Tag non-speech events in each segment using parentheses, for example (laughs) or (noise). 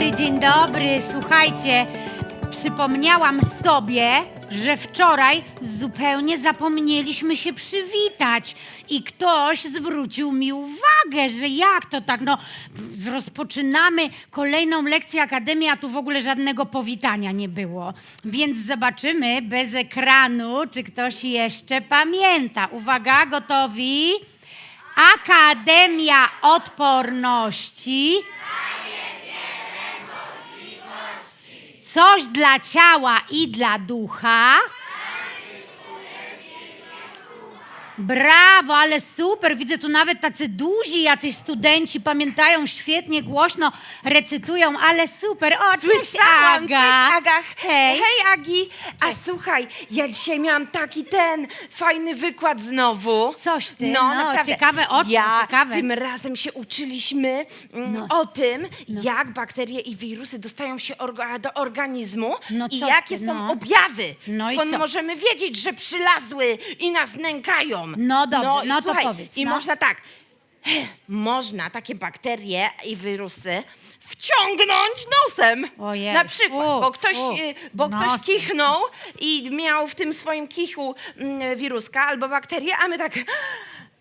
dobry, dzień dobry. Słuchajcie, przypomniałam sobie, że wczoraj zupełnie zapomnieliśmy się przywitać i ktoś zwrócił mi uwagę, że jak to tak, no rozpoczynamy kolejną lekcję Akademii, a tu w ogóle żadnego powitania nie było. Więc zobaczymy bez ekranu, czy ktoś jeszcze pamięta. Uwaga, gotowi? Akademia Odporności. Coś dla ciała i dla ducha. Brawo, ale super. Widzę tu nawet tacy duzi jacyś studenci pamiętają świetnie, głośno recytują, ale super. O, cześć Słyszałam, Aga. cześć Aga. Hej. Hej Agi. A słuchaj, ja dzisiaj miałam taki ten fajny wykład znowu. Coś ty, no, ciekawe o czym, ja, ciekawe. Tym razem się uczyliśmy mm, No. o tym, jak bakterie i wirusy dostają się orga, do organizmu No i coś jakie ty, są no. objawy. No i Skąd co? możemy wiedzieć, że przylazły i nas nękają. No dobrze, i no to powiedz, I no. można tak, (clears throat) można takie bakterie i wirusy wciągnąć nosem. Ojej, Na przykład, fu, bo ktoś, fu. y, bo ktoś Nosem. kichnął i miał w tym swoim kichu mm, wiruska albo bakterię, a my tak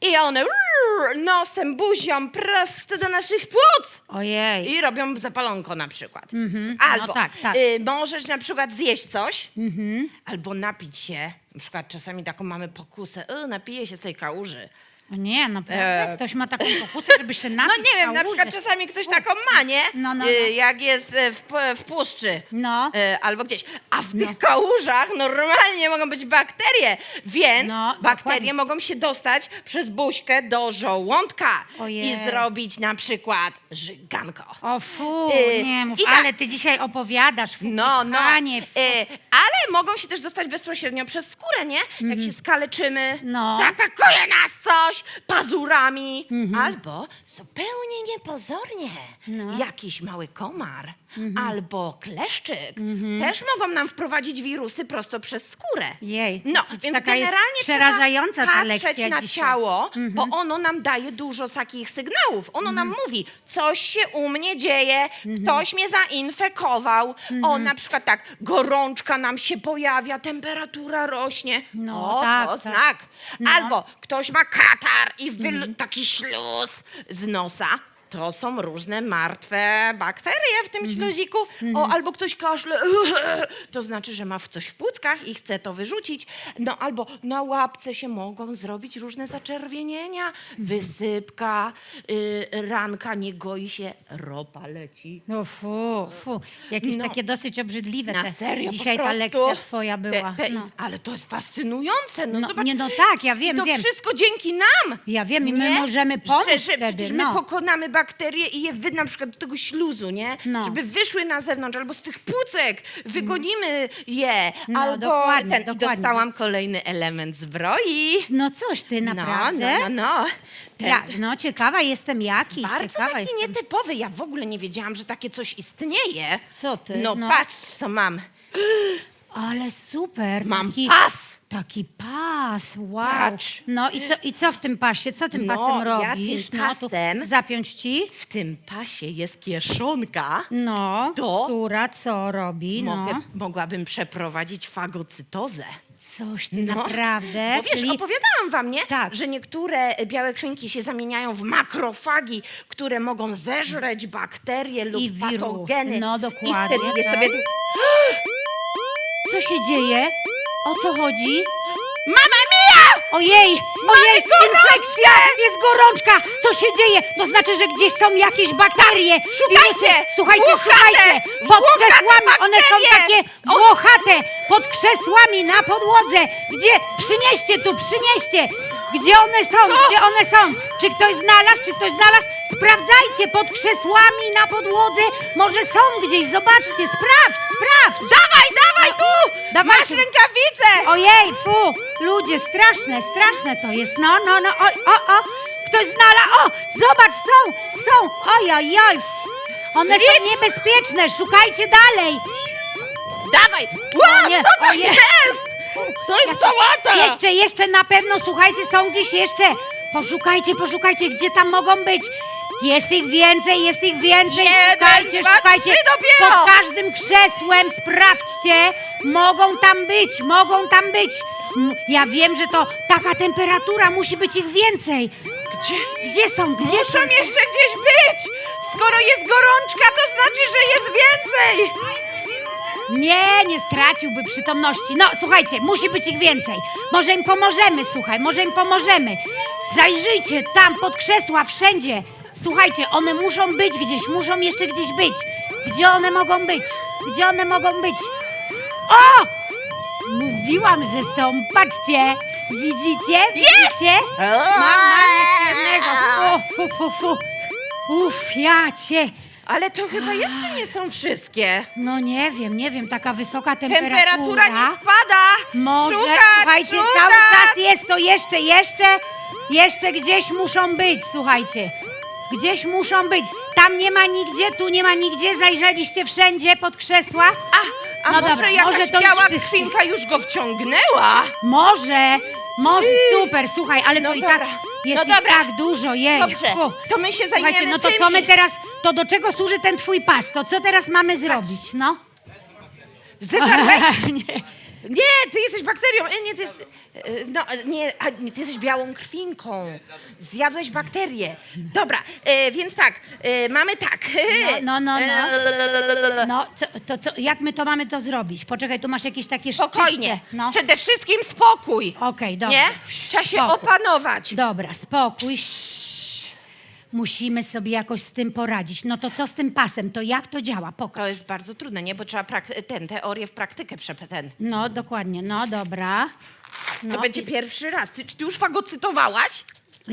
i one rrr, nosem, buzią prosto do naszych płuc Ojej. i robią zapalonko na przykład. no Albo tak, tak. Y, możesz na przykład zjeść coś albo napić się. Na przykład czasami taką mamy pokusę, y, napiję się z tej kałuży. O nie, naprawdę? E, Ktoś ma taką pokusę, żeby się (laughs) napić No nie wiem, na kałuży. przykład czasami ktoś taką ma, nie? No, no, Y, no. Jak jest y, w, p- w puszczy. No. Y, Albo gdzieś. A w tych kałużach normalnie mogą być bakterie, więc No, bakterie dokładnie. mogą się dostać przez buźkę do żołądka Ojej. i zrobić na przykład żyganko. O fu, Y, nie mów, i tak. ale ty dzisiaj opowiadasz. Fu, No, no. kochanie, fu. Y, ale mogą się też dostać bezpośrednio przez skórę, nie? Jak się skaleczymy, Mhm. No. zaatakuje nas coś pazurami. Mhm. Albo zupełnie niepozornie jakiś mały komar. Albo kleszczyk też mogą nam wprowadzić wirusy prosto przez skórę. Jej, no, dosyć więc taka jest generalnie przerażająca ta trzeba patrzeć lekcja na dzisiaj. ciało, bo ono nam daje dużo takich sygnałów. Ono nam mówi, coś się u mnie dzieje, ktoś mnie zainfekował. O, na przykład tak, gorączka nam się pojawia, temperatura rośnie. No, o, tak, to tak. znak. No. Albo ktoś ma katar i wyl- taki śluz z nosa. To są różne martwe bakterie w tym śluziku. O, albo ktoś kaszle, (clears throat) to znaczy, że ma w coś w płuckach i chce to wyrzucić. No, albo na łapce się mogą zrobić różne zaczerwienienia, wysypka, y, ranka nie goi się, ropa leci. No fu, fu. Jakieś No. takie dosyć obrzydliwe Na te. serio, Dzisiaj po ta prostu. lekcja twoja była. No. Ale to jest fascynujące. No, No, zobacz, nie, no tak, ja wiem, to wiem. wszystko dzięki nam. Ja wiem i my możemy pomóc że, że wtedy, przecież no. my pokonamy bakterie i je wy, na przykład do tego śluzu, nie? No. Żeby wyszły na zewnątrz, albo z tych płucek wygonimy je. No, albo dokładnie, ten, i dokładnie. dostałam kolejny element zbroi. No coś ty, naprawdę? No, no, no, no. Ten, Ja, no ciekawa jestem jaki. Bardzo ciekawa taki jestem. nietypowy. Ja w ogóle nie wiedziałam, że takie coś istnieje. Co ty? No, No. patrz, co mam. Ale super. Mam taki, pas. Taki pas, wow. Patrz. No i co, i co w tym pasie? Co tym No, pasem ja robisz? tym No, tu pasem- zapiąć ci? W tym pasie jest kieszonka. No, To? która co robi? Mogę, No, mogłabym przeprowadzić fagocytozę. coś ty No, naprawdę. Bo wiesz, Czyli- opowiadałam wam, nie? Tak. Że niektóre białe krwinki się zamieniają w makrofagi, które mogą zeżreć bakterie lub I wirus. patogeny. No, I dokładnie, wtedy je tak. sobie... Co się dzieje? O co chodzi? Mama mia! Ojej, ojej, infekcja, jest gorączka. Co się dzieje? To znaczy, że gdzieś są jakieś bakterie. Szukajcie! wirusy. Słuchajcie, Włochate! szukajcie. Pod Włochate krzesłami, one są bakterie! takie włochate. Pod krzesłami, na podłodze. Gdzie? Przynieście tu, przynieście. Gdzie one są? Gdzie one są? Czy ktoś znalazł? Czy ktoś znalazł? Sprawdzajcie pod krzesłami, na podłodze. Może są gdzieś, zobaczcie, sprawdź, sprawdź. Dawaj, dawaj tu! Dawajcie. Masz rękawice! Ojej, fu! Ludzie, straszne, straszne to jest. No, no, no, oj, o, o! Ktoś znalazł! O! Zobacz, są! Są! Oj, oj, oj! One są niebezpieczne, szukajcie dalej! Dawaj! Ła, nie, co to o nie. jest? To jest sałata! Jeszcze, jeszcze na pewno, słuchajcie, są gdzieś jeszcze. Poszukajcie, poszukajcie, gdzie tam mogą być. Jest ich więcej, jest ich więcej. Jeden, szukajcie, dwa, szukajcie. dopiero. Pod każdym krzesłem sprawdźcie. Mogą tam być, mogą tam być. Ja wiem, że to taka temperatura, musi być ich więcej. Gdzie? Gdzie są? Gdzie Muszą są? jeszcze gdzieś być! Skoro jest gorączka, to znaczy, że jest więcej! Nie, nie straciłby przytomności. No, słuchajcie, musi być ich więcej. Może im pomożemy, słuchaj, może im pomożemy. Zajrzyjcie tam pod krzesła, wszędzie. Słuchajcie, one muszą być gdzieś, muszą jeszcze gdzieś być. Gdzie one mogą być? Gdzie one mogą być? O! Mówiłam, że są. Patrzcie. Widzicie? Widzicie? Mam, mam jeszcze jednego. Fu, fu, fu, fu. Uf, ja cię. Ale to chyba jeszcze nie są wszystkie. No nie wiem, nie wiem, taka wysoka temperatura. Temperatura nie spada! Może, szukać, słuchajcie, szukać. cały czas jest to jeszcze, jeszcze, jeszcze gdzieś muszą być, słuchajcie. Gdzieś muszą być. Tam nie ma nigdzie, tu nie ma nigdzie, zajrzeliście wszędzie pod krzesła? A, a No może dobra, jakaś może to biała krwinka już go wciągnęła? Może, może, super, słuchaj, ale No to i dobra. tak jest No ich dobra. tak dużo, jej. Dobrze, Fu. to my się Słuchajcie, zajmiemy no to tymi. co my teraz, to do czego służy ten twój pas? To co teraz mamy zrobić, no? Zefar, weź. (laughs) Nie. Nie, ty jesteś bakterią. E, Nie, ty jest, e, no, e, nie, a, nie, ty jesteś białą krwinką. Zjadłeś bakterię. Dobra, e, więc tak, e, mamy tak. No, no, no, no. E, No, co, to co, jak my to mamy to zrobić? Poczekaj, tu masz jakieś takie Spokojnie. szczypce. No. Przede wszystkim spokój. Okej, dobrze. Nie? Trzeba się Spokój. opanować. Dobra, spokój. Musimy sobie jakoś z tym poradzić. No to co z tym pasem? To jak to działa? To Pokaż. jest bardzo trudne, nie? Bo trzeba prak- ten, teorię w praktykę przepędzić. No, dokładnie. No, dobra. To No, będzie pierwszy raz. Ty, czy ty już fagocytowałaś?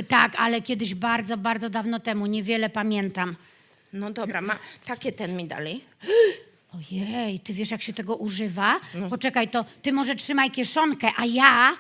Tak, ale kiedyś bardzo, bardzo dawno temu. Niewiele pamiętam. No dobra, ma, takie ten mi dali. Ojej, ty wiesz, jak się tego używa? No. Poczekaj, to ty może trzymaj kieszonkę, a ja...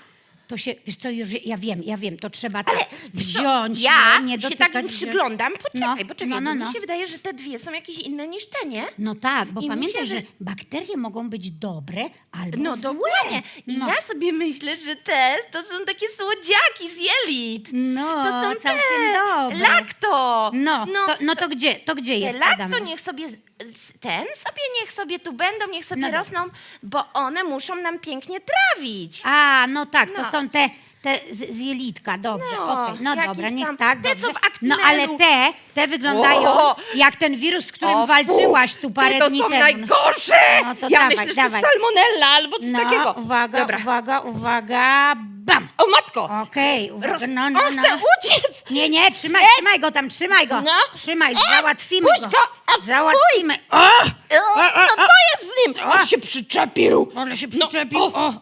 To się, wiesz co, już ja wiem, ja wiem, to trzeba tak Wiesz co, wziąć, ja nie, nie się dotykać, tak im wziąć. przyglądam. Poczekaj, No, poczekaj, no, no, bo no. mi się wydaje, że te dwie są jakieś inne niż te, nie? No tak, bo I mi pamiętaj, się że wy- bakterie mogą być dobre albo No złe. dokładnie. I No. ja sobie myślę, że te to są takie słodziaki z jelit. No, to są całkiem te. dobre. Lakto. No, to, no to gdzie, to gdzie te jest lakto niech sobie, z- z- ten sobie niech sobie tu będą, niech sobie No dobra. rosną, bo one muszą nam pięknie trawić. A, no tak, to No. są te, te z, z jelitka, dobrze, No, okej, no dobra, niech tam- tak, te, dobrze. co w no Actimelu. ale te, te wyglądają O! jak ten wirus, z którym O, walczyłaś fu, tu parę te dni to są temu. najgorsze! No to ja dawaj, myślę, że dawaj. to jest salmonella albo coś No, takiego. uwaga, Dobra. uwaga, uwaga, bam! O matko! Okej, uwaga, Roz... no, no, On no. uciec! Nie, nie, trzymaj, trzymaj go tam, trzymaj go. No. Trzymaj, E, załatwimy puść go. a, Załatwimy. O! O, no co jest z nim? O. On się przyczepił. Ale się No, przyczepił. o, O, o,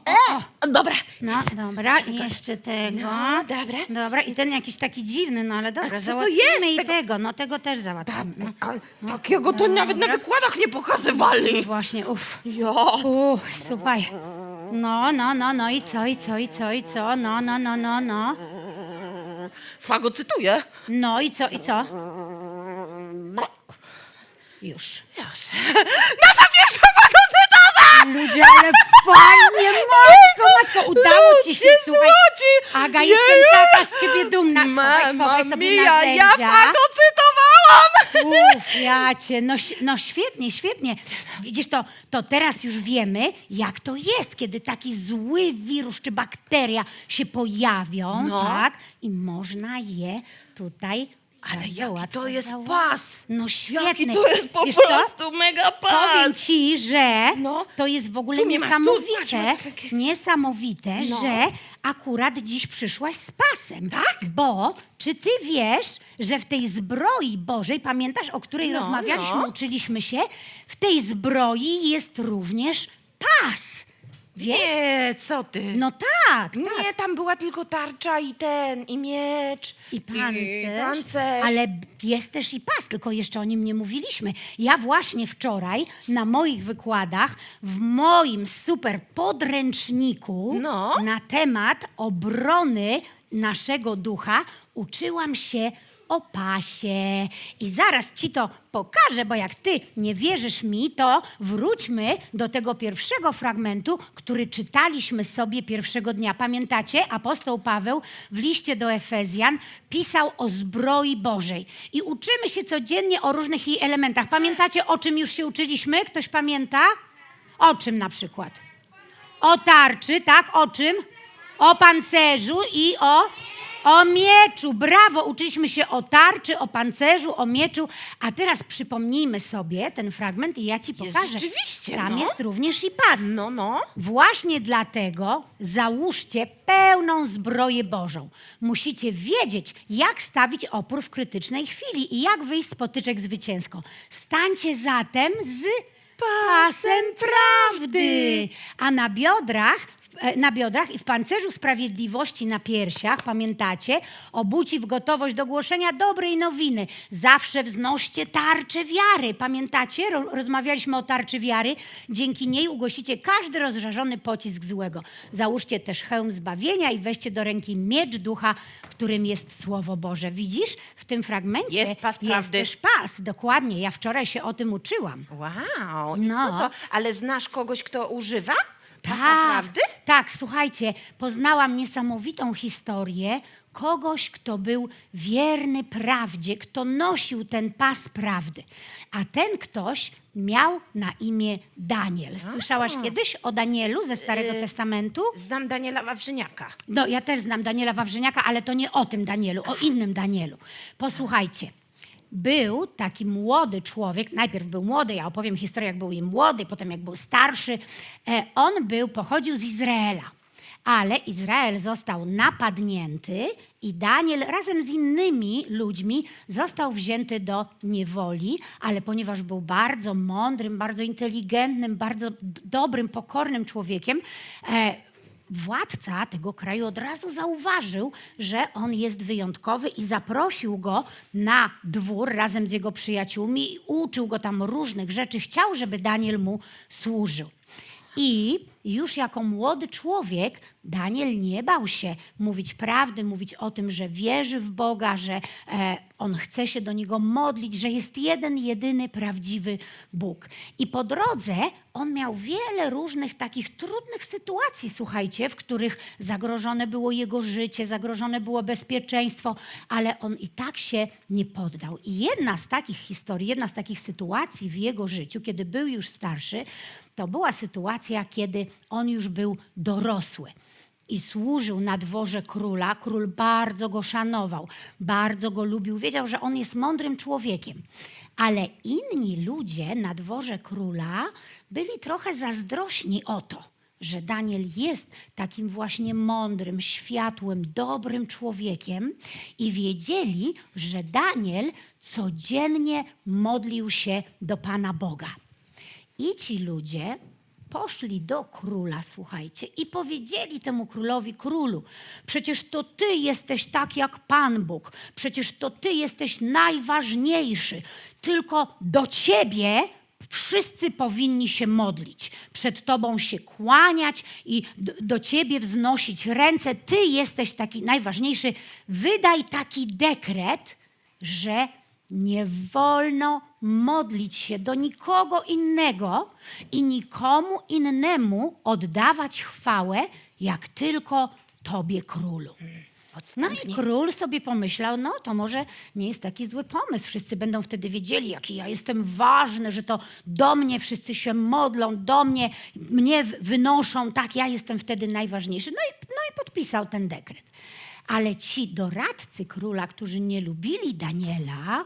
E, Dobra. No, dobra, i jeszcze tego. No, dobra. Dobra, i ten jakiś taki dziwny, no ale dobra, co to załatwimy jest? i Tego- tego, no tego też załatwimy. No. Takiego to nawet na wykładach nie pokazywali. Właśnie, uff. Ja. Uff, słuchaj. No, no, no, no i co, i co, i co, i co, no, no, no, no, no. Fagocytuję. No i co, i co? Już. Nasza pierwsza fagocytoza! Ludzie, ale fajnie, matko, matko, udało ci się, słuchaj. złoci! Aga, jestem taka z ciebie dumna. Mama schowaj sobie mia, ja narzędzia. fagocytowałam! Uff, ja cię, no, no świetnie, świetnie. Widzisz, to, to teraz już wiemy, jak to jest, kiedy taki zły wirus czy bakteria się pojawią, No. tak? I można je tutaj Ale bardzo jaki to jest pas! No świetnie. Jaki to jest po Wiesz co? prostu mega pas! Powiem ci, że No. to jest w ogóle Tu nie tu niesamowite, takie- niesamowite, No. że akurat dziś przyszłaś z pasem. Tak? Bo czy ty wiesz, że w tej zbroi Bożej, pamiętasz, o której No, rozmawialiśmy, no. uczyliśmy się, w tej zbroi jest również pas. Wiesz? Nie, co ty? No tak, tak. Nie, tam była tylko tarcza i ten, i miecz. I pancerz, pancerz. ale b- jest też i pas, tylko jeszcze o nim nie mówiliśmy. Ja właśnie wczoraj na moich wykładach w moim super podręczniku No. na temat obrony naszego ducha uczyłam się o pasie. I zaraz ci to pokażę, bo jak ty nie wierzysz mi, to wróćmy do tego pierwszego fragmentu, który czytaliśmy sobie pierwszego dnia. Pamiętacie? Apostoł Paweł w liście do Efezjan pisał o zbroi Bożej. I uczymy się codziennie o różnych jej elementach. Pamiętacie, o czym już się uczyliśmy? Ktoś pamięta? O czym na przykład? O tarczy, tak? O czym? O pancerzu i o, o mieczu. Brawo! Uczyliśmy się o tarczy, o pancerzu, o mieczu. A teraz przypomnijmy sobie ten fragment i ja ci Jest pokażę. rzeczywiście, Tam no. jest również i pas. No, no. Właśnie dlatego załóżcie pełną zbroję Bożą. Musicie wiedzieć, jak stawić opór w krytycznej chwili i jak wyjść z potyczek zwycięsko. Stańcie zatem z pasem prawdy, a na biodrach na biodrach i w pancerzu sprawiedliwości na piersiach, pamiętacie? Obuci w gotowość do głoszenia dobrej nowiny. Zawsze wznoście tarczę wiary. Pamiętacie? Ro rozmawialiśmy o tarczy wiary. Dzięki niej ugłosicie każdy rozżarzony pocisk złego. Załóżcie też hełm zbawienia i weźcie do ręki miecz ducha, którym jest Słowo Boże. Widzisz? W tym fragmencie Jest pas prawdy. też pas. Dokładnie. Ja wczoraj się o tym uczyłam. Wow, No. to? Ale znasz kogoś, kto używa? Tak, prawdy? tak, słuchajcie, poznałam niesamowitą historię kogoś, kto był wierny prawdzie, kto nosił ten pas prawdy. A ten ktoś miał na imię Daniel. Słyszałaś kiedyś o Danielu ze Starego Testamentu? Znam Daniela Wawrzyniaka. No, ja też znam Daniela Wawrzyniaka, ale to nie o tym Danielu, o innym Danielu. Posłuchajcie. Był taki młody człowiek, najpierw był młody, ja opowiem historię, jak był i młody, potem jak był starszy. E, on był, pochodził z Izraela, ale Izrael został napadnięty i Daniel razem z innymi ludźmi został wzięty do niewoli, ale ponieważ był bardzo mądrym, bardzo inteligentnym, bardzo dobrym, pokornym człowiekiem, e, Władca tego kraju od razu zauważył, że on jest wyjątkowy i zaprosił go na dwór razem z jego przyjaciółmi i uczył go tam różnych rzeczy. Chciał, żeby Daniel mu służył. I już jako młody człowiek Daniel nie bał się mówić prawdy, mówić o tym, że wierzy w Boga, że e, on chce się do niego modlić, że jest jeden, jedyny prawdziwy Bóg. I po drodze on miał wiele różnych takich trudnych sytuacji, słuchajcie, w których zagrożone było jego życie, zagrożone było bezpieczeństwo, ale on i tak się nie poddał. I jedna z takich historii, jedna z takich sytuacji w jego życiu, kiedy był już starszy, to była sytuacja, kiedy on już był dorosły i służył na dworze króla. Król bardzo go szanował, bardzo go lubił, wiedział, że on jest mądrym człowiekiem. Ale inni ludzie na dworze króla byli trochę zazdrośni o to, że Daniel jest takim właśnie mądrym, światłym, dobrym człowiekiem i wiedzieli, że Daniel codziennie modlił się do Pana Boga. I ci ludzie poszli do króla, słuchajcie, i powiedzieli temu królowi: Królu, przecież to ty jesteś tak jak Pan Bóg, przecież to ty jesteś najważniejszy, tylko do ciebie wszyscy powinni się modlić, przed tobą się kłaniać i do, do ciebie wznosić ręce. Ty jesteś taki najważniejszy. Wydaj taki dekret, że nie wolno modlić się do nikogo innego i nikomu innemu oddawać chwałę, jak tylko Tobie, królu. No i król sobie pomyślał, no to może nie jest taki zły pomysł. Wszyscy będą wtedy wiedzieli, jaki ja jestem ważny, że to do mnie wszyscy się modlą, do mnie, mnie wynoszą, tak, ja jestem wtedy najważniejszy. No i, no i podpisał ten dekret. Ale ci doradcy króla, którzy nie lubili Daniela,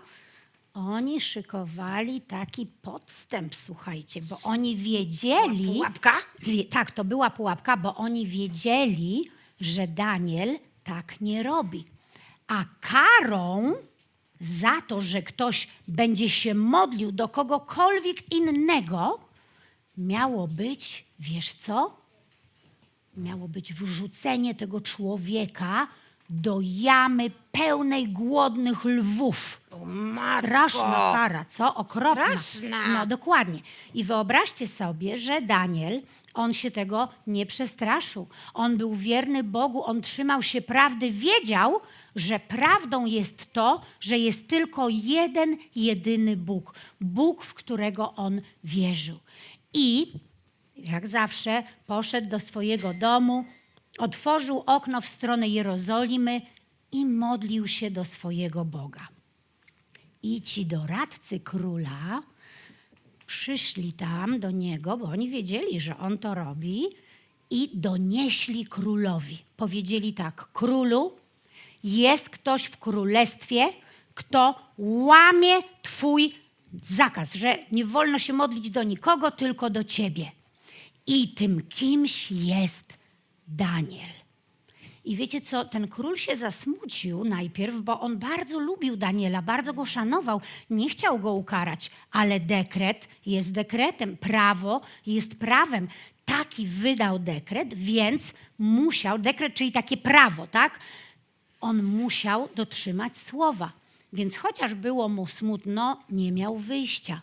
oni szykowali taki podstęp, słuchajcie, bo oni wiedzieli... Pułapka? Wie, tak, to była pułapka, bo oni wiedzieli, że Daniel tak nie robi. A karą za to, że ktoś będzie się modlił do kogokolwiek innego, miało być, wiesz co? Miało być wrzucenie tego człowieka do jamy pełnej głodnych lwów. Straszna kara, co? Okropna. Straszna. No dokładnie. I wyobraźcie sobie, że Daniel, on się tego nie przestraszył. On był wierny Bogu, on trzymał się prawdy, wiedział, że prawdą jest to, że jest tylko jeden, jedyny Bóg. Bóg, w którego on wierzył. I jak zawsze poszedł do swojego domu, otworzył okno w stronę Jerozolimy i modlił się do swojego Boga. I ci doradcy króla przyszli tam do niego, bo oni wiedzieli, że on to robi, i donieśli królowi. Powiedzieli tak: Królu, jest ktoś w królestwie, kto łamie Twój zakaz, że nie wolno się modlić do nikogo, tylko do Ciebie. I tym kimś jest Daniel. I wiecie co, ten król się zasmucił najpierw, bo on bardzo lubił Daniela, bardzo go szanował, nie chciał go ukarać, ale dekret jest dekretem, prawo jest prawem. Taki wydał dekret, więc musiał, dekret, czyli takie prawo, tak? On musiał dotrzymać słowa. Więc chociaż było mu smutno, nie miał wyjścia.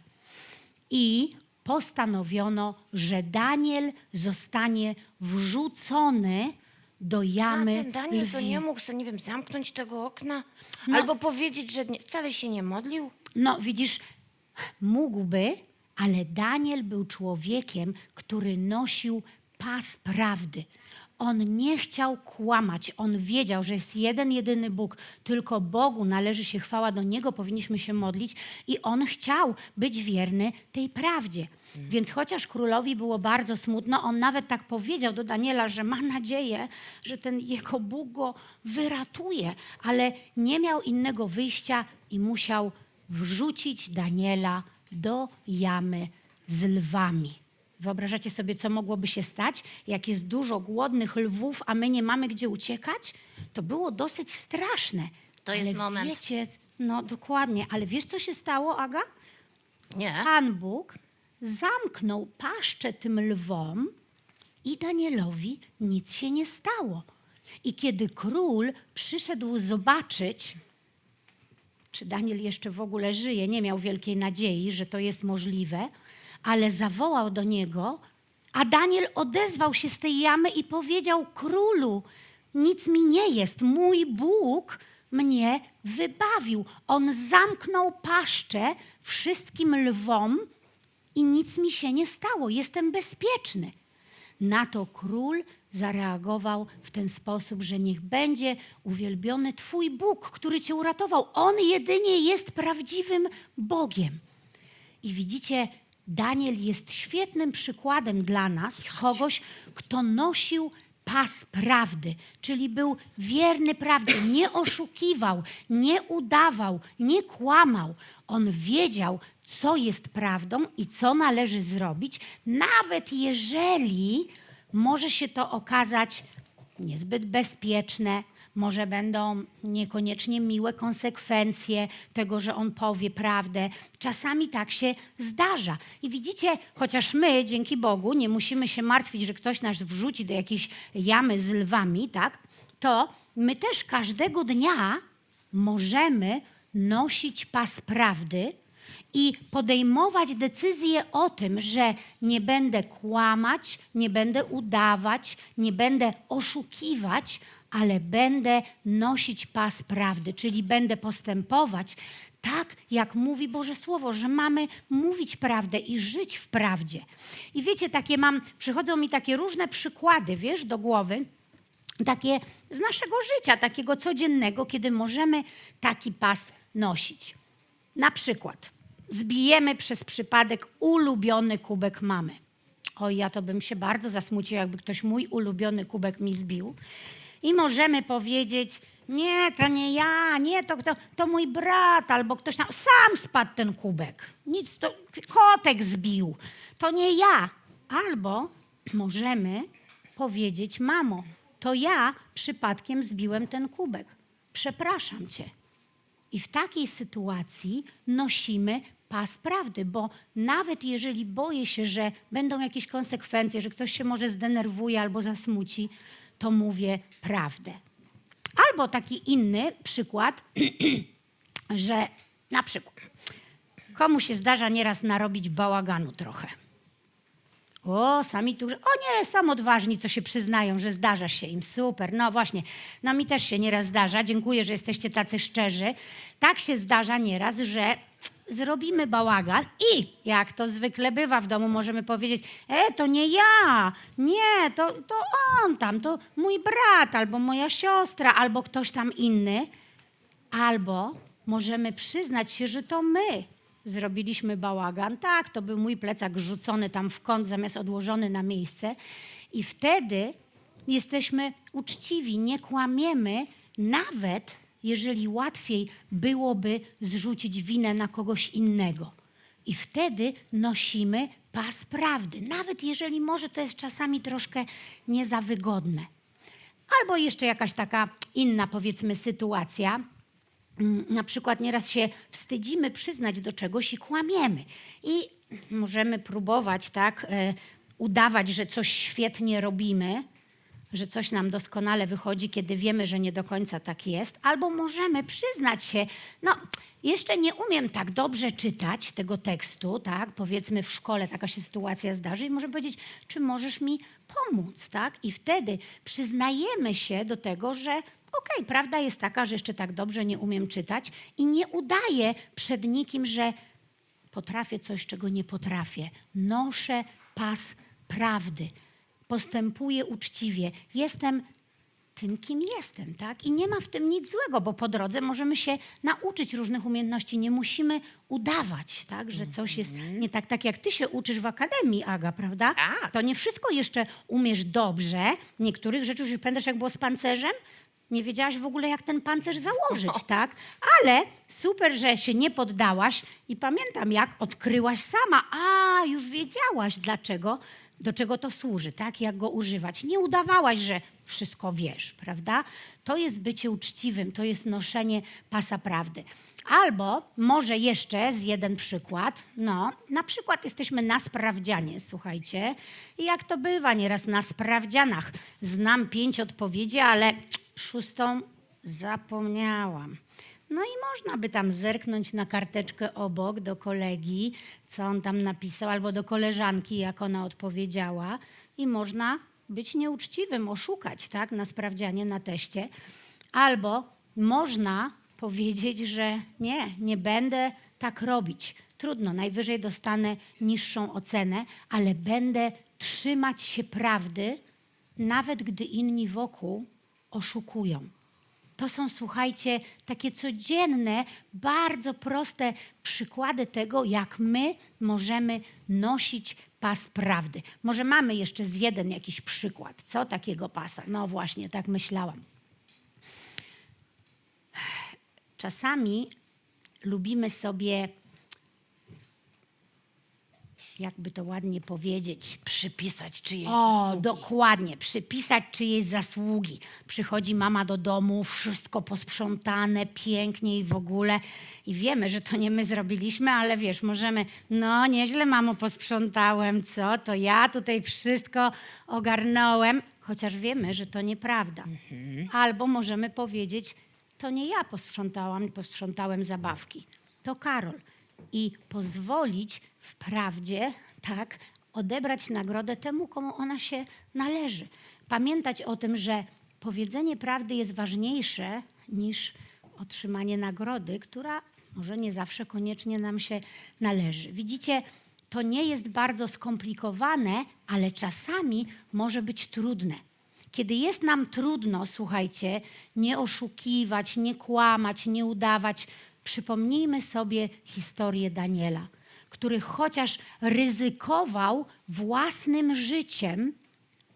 I postanowiono, że Daniel zostanie wrzucony do A jamy ten Daniel to lwiej. nie mógł sobie, nie wiem, zamknąć tego okna? No. Albo powiedzieć, że nie, wcale się nie modlił? No, widzisz, mógłby, ale Daniel był człowiekiem, który nosił pas prawdy. On nie chciał kłamać. On wiedział, że jest jeden, jedyny Bóg. Tylko Bogu należy się chwała, do Niego powinniśmy się modlić i on chciał być wierny tej prawdzie. Więc chociaż królowi było bardzo smutno, on nawet tak powiedział do Daniela, że ma nadzieję, że ten jego Bóg go wyratuje, ale nie miał innego wyjścia i musiał wrzucić Daniela do jamy z lwami. Wyobrażacie sobie, co mogłoby się stać, jak jest dużo głodnych lwów, a my nie mamy gdzie uciekać? To było dosyć straszne. To jest ale moment. Wiecie, no dokładnie, ale wiesz, co się stało, Aga? Nie. Pan Bóg zamknął paszczę tym lwom i Danielowi nic się nie stało. I kiedy król przyszedł zobaczyć, czy Daniel jeszcze w ogóle żyje, nie miał wielkiej nadziei, że to jest możliwe, ale zawołał do niego, a Daniel odezwał się z tej jamy i powiedział: Królu, nic mi nie jest, mój Bóg mnie wybawił. On zamknął paszczę wszystkim lwom i nic mi się nie stało, jestem bezpieczny. Na to król zareagował w ten sposób, że niech będzie uwielbiony Twój Bóg, który Cię uratował. On jedynie jest prawdziwym Bogiem. I widzicie, Daniel jest świetnym przykładem dla nas, kogoś, kto nosił pas prawdy, czyli był wierny prawdzie, nie oszukiwał, nie udawał, nie kłamał. On wiedział, co jest prawdą i co należy zrobić, nawet jeżeli może się to okazać niezbyt bezpieczne, może będą niekoniecznie miłe konsekwencje tego, że on powie prawdę. Czasami tak się zdarza. I widzicie, chociaż my, dzięki Bogu, nie musimy się martwić, że ktoś nas wrzuci do jakiejś jamy z lwami, tak? To my też każdego dnia możemy nosić pas prawdy i podejmować decyzję o tym, że nie będę kłamać, nie będę udawać, nie będę oszukiwać, ale będę nosić pas prawdy, czyli będę postępować tak, jak mówi Boże Słowo, że mamy mówić prawdę i żyć w prawdzie. I wiecie, takie mam, przychodzą mi takie różne przykłady, wiesz, do głowy, takie z naszego życia, takiego codziennego, kiedy możemy taki pas nosić. Na przykład zbijemy przez przypadek ulubiony kubek mamy. Oj, ja to bym się bardzo zasmuciła, jakby ktoś mój ulubiony kubek mi zbił. I możemy powiedzieć, nie, to nie ja, nie, to, to, to mój brat, albo ktoś tam, sam spadł ten kubek. Nic, to kotek zbił, to nie ja. Albo możemy powiedzieć, mamo, to ja przypadkiem zbiłem ten kubek. Przepraszam cię. I w takiej sytuacji nosimy pas prawdy, bo nawet jeżeli boję się, że będą jakieś konsekwencje, że ktoś się może zdenerwuje albo zasmuci, to mówię prawdę. Albo taki inny przykład, (clears throat) że na przykład komu się zdarza nieraz narobić bałaganu trochę. O, sami tu, o nie, sam odważni, co się przyznają, że zdarza się im. Super, no właśnie. No mi też się nieraz zdarza. Dziękuję, że jesteście tacy szczerzy. Tak się zdarza nieraz, że zrobimy bałagan i jak to zwykle bywa w domu, możemy powiedzieć, e, to nie ja, nie, to, to on tam, to mój brat, albo moja siostra, albo ktoś tam inny. Albo możemy przyznać się, że to my zrobiliśmy bałagan. Tak, to był mój plecak rzucony tam w kąt zamiast odłożony na miejsce. I wtedy jesteśmy uczciwi, nie kłamiemy, nawet jeżeli łatwiej byłoby zrzucić winę na kogoś innego. I wtedy nosimy pas prawdy, nawet jeżeli może to jest czasami troszkę nie za wygodne. Albo jeszcze jakaś taka inna, powiedzmy, sytuacja. Mm, Na przykład nieraz się wstydzimy przyznać do czegoś i kłamiemy. I możemy próbować, tak, e, udawać, że coś świetnie robimy, że coś nam doskonale wychodzi, kiedy wiemy, że nie do końca tak jest, albo możemy przyznać się, no, jeszcze nie umiem tak dobrze czytać tego tekstu, tak, powiedzmy w szkole taka się sytuacja zdarzy i możemy powiedzieć, czy możesz mi pomóc, tak, i wtedy przyznajemy się do tego, że okej, prawda jest taka, że jeszcze tak dobrze nie umiem czytać i nie udaję przed nikim, że potrafię coś, czego nie potrafię. Noszę pas prawdy. Postępuję uczciwie. Jestem tym, kim jestem, tak? I nie ma w tym nic złego, bo po drodze możemy się nauczyć różnych umiejętności. Nie musimy udawać, tak, że coś jest nie tak, tak jak ty się uczysz w akademii, Aga, prawda? Tak. To nie wszystko jeszcze umiesz dobrze. Niektórych rzeczy już pamiętasz, jak było z pancerzem? Nie wiedziałaś w ogóle, jak ten pancerz założyć, tak? Ale super, że się nie poddałaś i pamiętam, jak odkryłaś sama. A, już wiedziałaś, dlaczego, do czego to służy, tak? Jak go używać. Nie udawałaś, że wszystko wiesz, prawda? To jest bycie uczciwym, to jest noszenie pasa prawdy. Albo może jeszcze z jeden przykład, no, na przykład jesteśmy na sprawdzianie, słuchajcie, i jak to bywa nieraz na sprawdzianach. Znam pięć odpowiedzi, ale szóstą zapomniałam. No i można by tam zerknąć na karteczkę obok do kolegi, co on tam napisał, albo do koleżanki, jak ona odpowiedziała, i można być nieuczciwym, oszukać, tak, na sprawdzianie, na teście. Albo można powiedzieć, że nie, nie będę tak robić. Trudno, najwyżej dostanę niższą ocenę, ale będę trzymać się prawdy, nawet gdy inni wokół oszukują. To są, słuchajcie, takie codzienne, bardzo proste przykłady tego, jak my możemy nosić pas prawdy. Może mamy jeszcze z jeden jakiś przykład, co takiego pasa? No właśnie, tak myślałam. Czasami lubimy sobie, jakby to ładnie powiedzieć, Przypisać czyjeś o, zasługi. dokładnie, przypisać czyjeś zasługi. Przychodzi mama do domu, wszystko posprzątane, pięknie i w ogóle. I wiemy, że to nie my zrobiliśmy, ale wiesz, możemy, no nieźle mamo posprzątałem, co? To ja tutaj wszystko ogarnąłem. Chociaż wiemy, że to nieprawda. Albo możemy powiedzieć, to nie ja posprzątałam, posprzątałem zabawki. To Karol. I pozwolić wprawdzie, tak, odebrać nagrodę temu, komu ona się należy. Pamiętać o tym, że powiedzenie prawdy jest ważniejsze niż otrzymanie nagrody, która może nie zawsze koniecznie nam się należy. Widzicie, to nie jest bardzo skomplikowane, ale czasami może być trudne. Kiedy jest nam trudno, słuchajcie, nie oszukiwać, nie kłamać, nie udawać, przypomnijmy sobie historię Daniela, który chociaż ryzykował własnym życiem,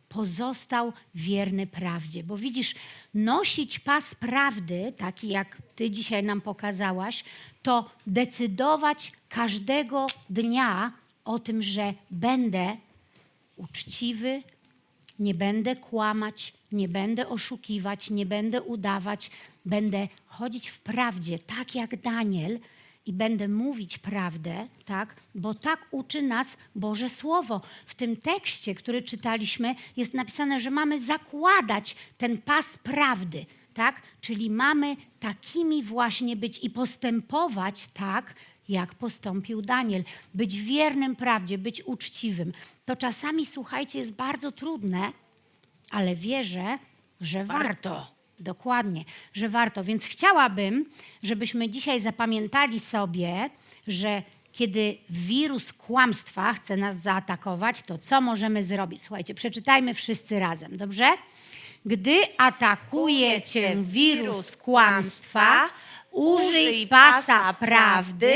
pozostał wierny prawdzie. Bo widzisz, nosić pas prawdy, taki jak ty dzisiaj nam pokazałaś, to decydować każdego dnia o tym, że będę uczciwy, nie będę kłamać, nie będę oszukiwać, nie będę udawać, będę chodzić w prawdzie, tak jak Daniel, i będę mówić prawdę, tak? Bo tak uczy nas Boże Słowo. W tym tekście, który czytaliśmy, jest napisane, że mamy zakładać ten pas prawdy, tak? Czyli mamy takimi właśnie być i postępować tak, jak postąpił Daniel. Być wiernym prawdzie, być uczciwym. To czasami, słuchajcie, jest bardzo trudne, ale wierzę, że warto. Dokładnie, że warto. Więc chciałabym, żebyśmy dzisiaj zapamiętali sobie, że kiedy wirus kłamstwa chce nas zaatakować, to co możemy zrobić? Słuchajcie, przeczytajmy wszyscy razem, dobrze? Gdy atakuje cię wirus kłamstwa, użyj pasa prawdy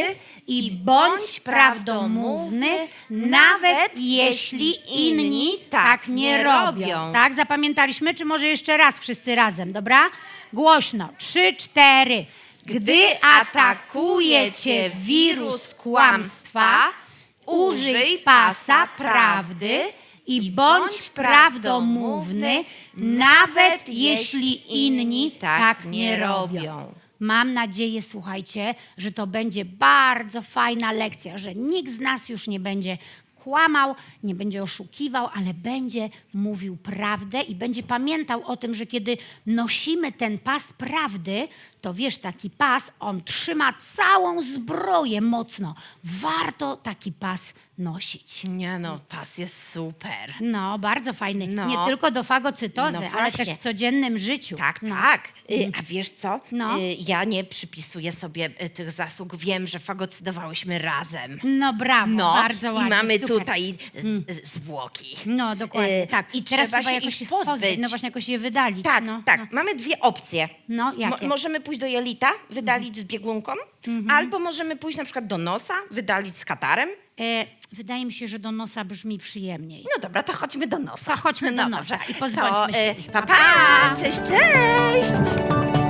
i bądź prawdomówny, nawet jeśli inni tak nie robią. Tak, zapamiętaliśmy? Czy może jeszcze raz wszyscy razem, dobra? Głośno. Trzy, cztery. Gdy atakuje cię wirus kłamstwa, użyj pasa prawdy i bądź prawdomówny, nawet jeśli inni tak nie robią. Mam nadzieję, słuchajcie, że to będzie bardzo fajna lekcja, że nikt z nas już nie będzie kłamał, nie będzie oszukiwał, ale będzie mówił prawdę i będzie pamiętał o tym, że kiedy nosimy ten pas prawdy, to wiesz, taki pas, on trzyma całą zbroję mocno. Warto taki pas nosić. Nie no, pas jest super. No, bardzo fajny. No. Nie tylko do fagocytozy, No ale też w codziennym życiu. Tak, no. tak. Y, A wiesz co? No. Y, Ja nie przypisuję sobie y, tych zasług. Wiem, że fagocytowałyśmy razem. No brawo, No, bardzo i ładnie. mamy super. tutaj z, zwłoki. No, dokładnie, Y, tak. I Teraz trzeba trzeba się jakoś ich pozbyć. No właśnie, jakoś je wydalić. Tak, no, tak. No. Mamy dwie opcje. No, jakie? możemy pójść do jelita, wydalić z biegunką, Mhm. albo możemy pójść na przykład do nosa, wydalić z katarem. E, wydaje mi się, że do nosa brzmi przyjemniej. No dobra, to chodźmy do nosa. To chodźmy do No nosa i pozbądźmy się e, ich. Pa, pa! Cześć, cześć!